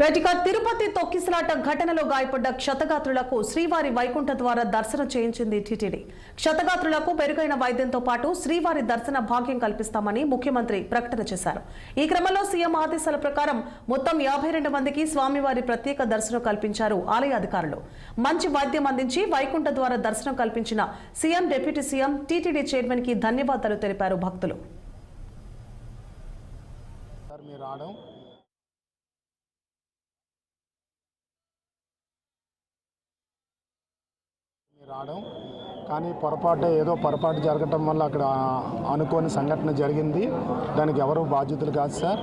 రైటిక తిరుపతి తొక్కిసలాట ఘటనలో గాయపడ్డ క్షతగాత్రులకు శ్రీవారి వైకుంఠ ద్వారా దర్శనం చేయించింది టీటీడీ. క్షతగాత్రులకు మెరుగైన వైద్యంతో పాటు శ్రీవారి దర్శన భాగ్యం కల్పిస్తామని ముఖ్యమంత్రి ప్రకటన చేశారు. ఈ క్రమంలో సీఎం ఆదేశాల ప్రకారం మొత్తం యాభై రెండు మందికి స్వామివారి ప్రత్యేక దర్శనం కల్పించారు ఆలయ అధికారులు. మంచి వైద్యం అందించి వైకుంఠ ద్వారా దర్శనం కల్పించిన సీఎం డిప్యూటీ సీఎం టీటీడీ చైర్మన్కి ధన్యవాదాలు తెలిపారు భక్తులు. సార్ మీరు రావడం. మీరు రావడం. కానీ పొరపాటు ఏదో పొరపాటు జరగటం వల్ల అక్కడ అనుకోని సంఘటన జరిగింది. దానికి ఎవరు బాధ్యతలు కాదు సార్.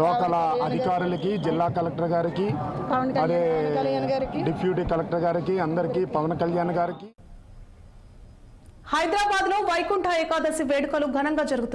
లోకల్ అధికారులకి జిల్లా కలెక్టర్ గారికి అదే డిప్యూటీ కలెక్టర్ గారికి అందరికీ పవన్ కళ్యాణ్ గారికి. హైదరాబాద్లో వైకుంఠ ఏకాదశి వేడుకలు ఘనంగా జరుగుతున్నాయి.